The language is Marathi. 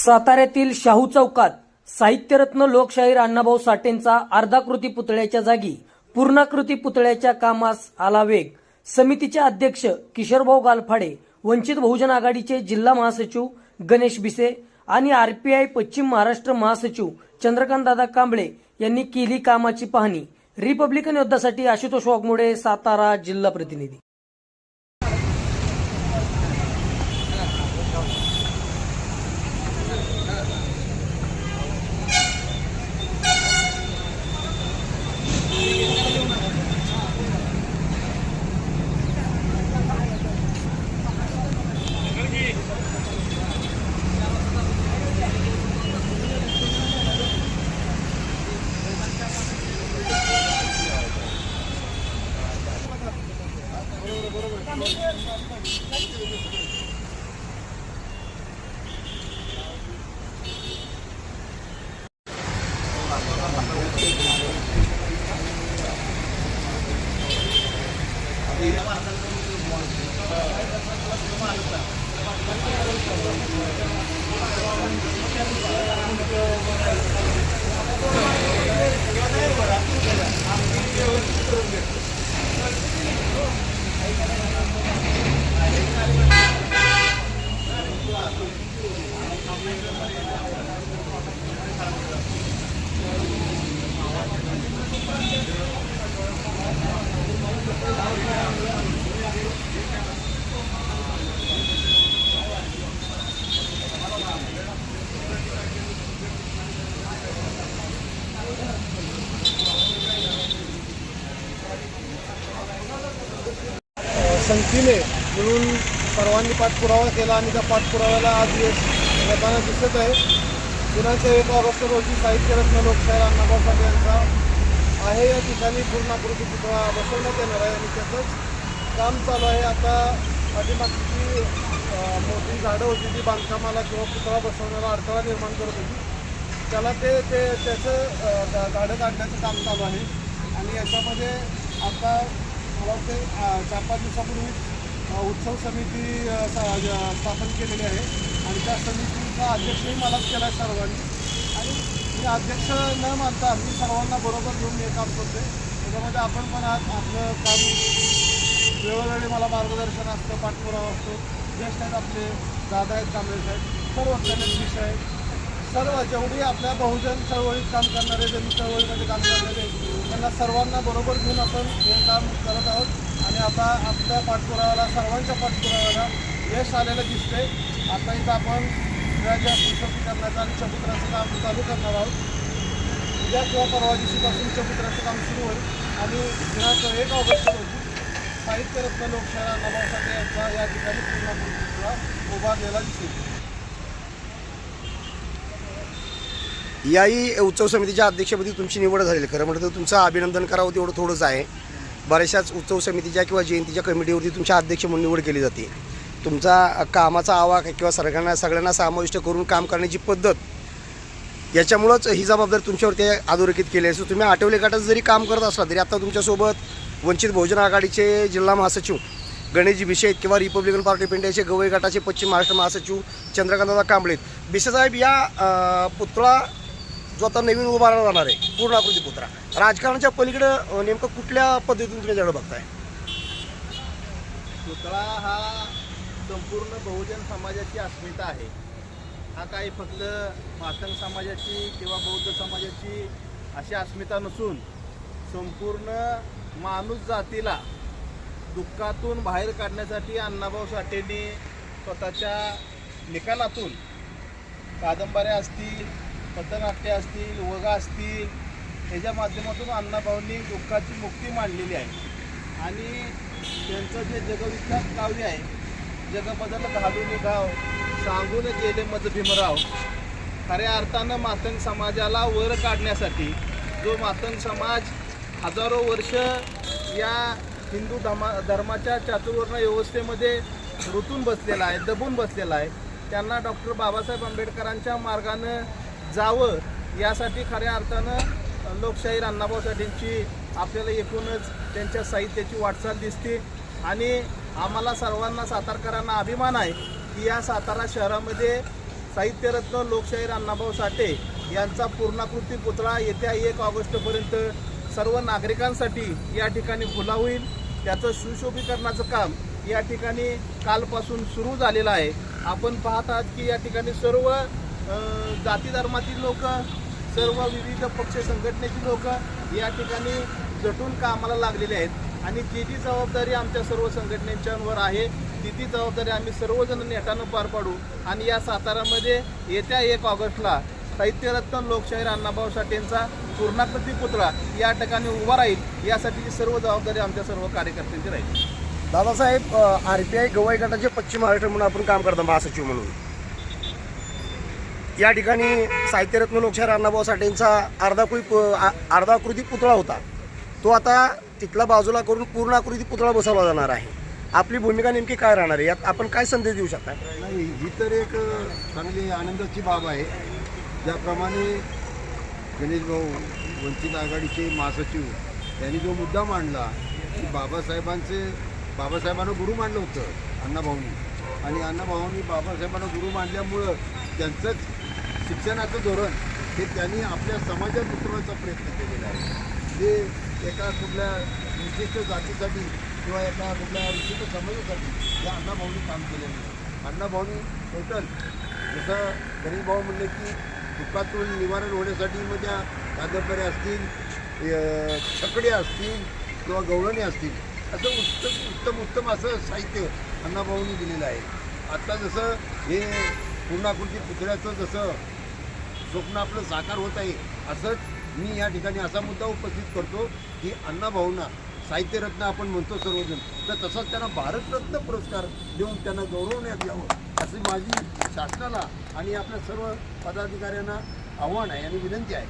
साताऱ्यातील शाहू चौकात साहित्यरत्न लोकशाहीर अण्णाभाऊ साठेंचा अर्धाकृती पुतळ्याच्या जागी पूर्णाकृती पुतळ्याच्या कामास आला वेग. समितीचे अध्यक्ष किशोरभाऊ गालफाडे वंचित बहुजन आघाडीचे जिल्हा महासचिव गणेश बिसे आणि आरपीआय पश्चिम महाराष्ट्र महासचिव चंद्रकांतदादा कांबळे यांनी केली कामाची पाहणी. रिपब्लिकन योद्धासाठी आशुतोष वाघमोडे सातारा जिल्हा प्रतिनिधी. dan is het संख्येने मिळून सर्वांनी पाठपुरावा केला आणि त्या पाठपुराव्याला आज यश येताना दिसत आहे. दिनांक एक ऑगस्ट रोजी साहित्यरत्न लोकशाहीर अण्णाभाऊ साठे यांचा आहे. या ठिकाणी पूर्णाकृती पुतळा बसवण्यात येणार आहे आणि त्याचंच काम चालू आहे. आता पाठीमागची जी मोठी झाडं होती ती बांधकामाला किंवा पुतळा बसवण्याला अडथळा निर्माण करत होती. त्याला ते ते त्याचं झाडं काढण्याचं काम चालू आहे. आणि याच्यामध्ये आता मला ते चार पाच दिवसापूर्वी उत्सव समिती सा- स्थापन केलेली आहे. आणि त्या समितीचा अध्यक्षही मलाच केला आहे सर्वांनी. आणि मी अध्यक्ष न मानता मी सर्वांना बरोबर घेऊन हे काम करते त्याच्यामध्ये आपण पण आज आपलं काम वेळोवेळी मला मार्गदर्शन असतं पाठपुरावा असतो. ज्येष्ठ आहेत आपले दादा आहेत कांबळे साहेब. सर्व गणेश विषय सर्व जेवढी आपल्या बहुजन चळवळीत काम करणारे ज्यांनी चळवळीमध्ये काम करणारे त्यांना सर्वांना बरोबर घेऊन आपण हे काम करत आहोत. आणि आता आपल्या पाठपुराव्याला सर्वांच्या पाठपुराव्याला यश आलेलं दिसते आता इथं आपण सगळ्याच्या पुष्पीकरणाचं आणि चबुत्राचं काम चालू करणार आहोत. उद्या किंवा परवा दिवशीपासून चबुत्राचं काम सुरू होईल. आणि दिनांक एक ऑगस्ट रोजी साहित्यरत्न लोकशाहीर अण्णाभाऊ साठे यांचा या ठिकाणी पूर्ण उभारलेला दिसेल. याही उत्सव समितीच्या अध्यक्षपदी तुमची निवड झालेली खरं म्हटलं तर तुमचं अभिनंदन करावं तेवढं थोडंच आहे. बऱ्याचशाच उत्सव समितीच्या किंवा जयंतीच्या कमिटीवरती तुमच्या अध्यक्ष म्हणून निवड केली जाते. तुमचा कामाचा आवाक किंवा सगळ्यांना सगळ्यांना समाविष्ट करून काम करण्याची पद्धत याच्यामुळंच ही जबाबदारी तुमच्यावरती अधोरेखित केली असो तुम्ही आठवले गटात जरी काम करत असला तरी आता तुमच्यासोबत वंचित बहुजन आघाडीचे जिल्हा महासचिव गणेशजी बिशेत किंवा रिपब्लिकन पार्टी ऑफ इंडियाचे गवई गटाचे पश्चिम महाराष्ट्र महासचिव चंद्रकांतदा कांबळे बिशे या पुतळा जो आता नवीन उभारला जाणार आहे पूर्ण आकृती पुतळा. राजकारणाच्या पलीकडं नेमकं कुठल्या पद्धतीने तुम्ही त्याकडे बघताय? पुतळा हा संपूर्ण बहुजन समाजाची अस्मिता आहे. हा काही फक्त मातंग समाजाची किंवा बौद्ध समाजाची अशी अस्मिता नसून संपूर्ण माणूस जातीला दुःखातून बाहेर काढण्यासाठी अण्णाभाऊ साठेंनी स्वतःच्या निकालातून कादंबऱ्या असतील पथनाट्य असतील वगा असतील याच्या माध्यमातून अण्णाभाऊंनी दुःखाची मुक्ती मांडलेली आहे. आणि त्यांचं जे जगविख्यात काव्य आहे जगबदल घालून गाव सांगून गेले मज भीमराव खऱ्या अर्थानं मातंग समाजाला वर काढण्यासाठी जो मातंग समाज हजारो वर्ष या हिंदू धर्मा धर्माच्या चातुर्वर्ण व्यवस्थेमध्ये रुतून बसलेला आहे दबून बसलेला आहे त्यांना डॉक्टर बाबासाहेब आंबेडकरांच्या मार्गानं जावं यासाठी खऱ्या अर्थानं लोकशाहीर अण्णाभाऊ साठेंची आपल्याला एकूणच त्यांच्या साहित्याची वाटचाल दिसते. आणि आम्हाला सर्वांना सातारकरांना अभिमान आहे की या सातारा शहरामध्ये साहित्यरत्न लोकशाहीर अण्णाभाऊ साठे यांचा पूर्णाकृती पुतळा येत्या एक ऑगस्टपर्यंत सर्व नागरिकांसाठी या ठिकाणी खुला होईल. त्याचं सुशोभीकरणाचं काम या ठिकाणी कालपासून सुरू झालेलं आहे. आपण पाहत आहात की या ठिकाणी सर्व जाती धर्मातील लोक सर्व विविध पक्ष संघटनेची लोक या ठिकाणी झटून कामाला लागलेले आहेत. आणि जी जी जबाबदारी आमच्या सर्व संघटनेच्यावर आहे ती ती जबाबदारी आम्ही सर्वजण नेटानं पार पाडू. आणि या साताऱ्यामध्ये येत्या एक ऑगस्टला साहित्यरत्न लोकशाहीर अण्णाभाऊ साठेंचा पूर्णाकृती पुतळा या ठिकाणी उभा राहील यासाठीची सर्व जबाबदारी आमच्या सर्व कार्यकर्त्यांची राहील. Dadasaheb R P I Gavai गटाचे पश्चिम महाराष्ट्र म्हणून आपण काम करता महासचिव म्हणून. या ठिकाणी साहित्यरत्न लोकशाहीर अण्णाभाऊ साठेंचा अर्धाकृती पु- आ- अर्धाकृती पुतळा होता. तो आता तिथला बाजूला करून पूर्णाकृती पुतळा बसवला जाणार आहे. आपली भूमिका नेमकी काय राहणार आहे? यात आपण काय संदेश देऊ शकता? नाही ही तर एक चांगली आनंदाची बाब आहे. ज्याप्रमाणे गणेश भाऊ वंचित आघाडीचे महासचिव त्यांनी जो मुद्दा मांडला की बाबासाहेबांचे बाबासाहेबांना गुरु मांडलं होतं अण्णाभाऊंनी. आणि अण्णाभाऊंनी बाबासाहेबांना गुरु मांडल्यामुळं त्यांचंच शिक्षणाचं धोरण हे त्यांनी आपल्या समाजात उतरवायचा प्रयत्न केलेला आहे. ते एका कुठल्या विशिष्ट जातीसाठी किंवा एका कुठल्या विशिष्ट समाजासाठी या अण्णाभाऊंनी काम केलेलं आहे. अण्णाभाऊंनी टोटल जसं गरीब भाऊ म्हणले की दुःखातून निवारण होण्यासाठी मग त्या कादंबऱ्या असतील छकड्या असतील किंवा गवळणी असतील असं उत्तम उत्तम उत्तम असं साहित्य अण्णाभाऊंनी दिलेलं आहे. आता जसं हे पूर्णाकृती पुतळ्याचं जसं स्वप्न आपलं साकार होत आहे. असंच मी या ठिकाणी असा मुद्दा उपस्थित करतो की अण्णाभाऊंना साहित्यरत्न आपण म्हणतो सर्वजण तर तसंच त्यांना भारतरत्न पुरस्कार देऊन त्यांना गौरवण्यात यावं अशी माझी शासनाला आणि आपल्या सर्व पदाधिकाऱ्यांना आव्हान आहे आणि विनंती आहे.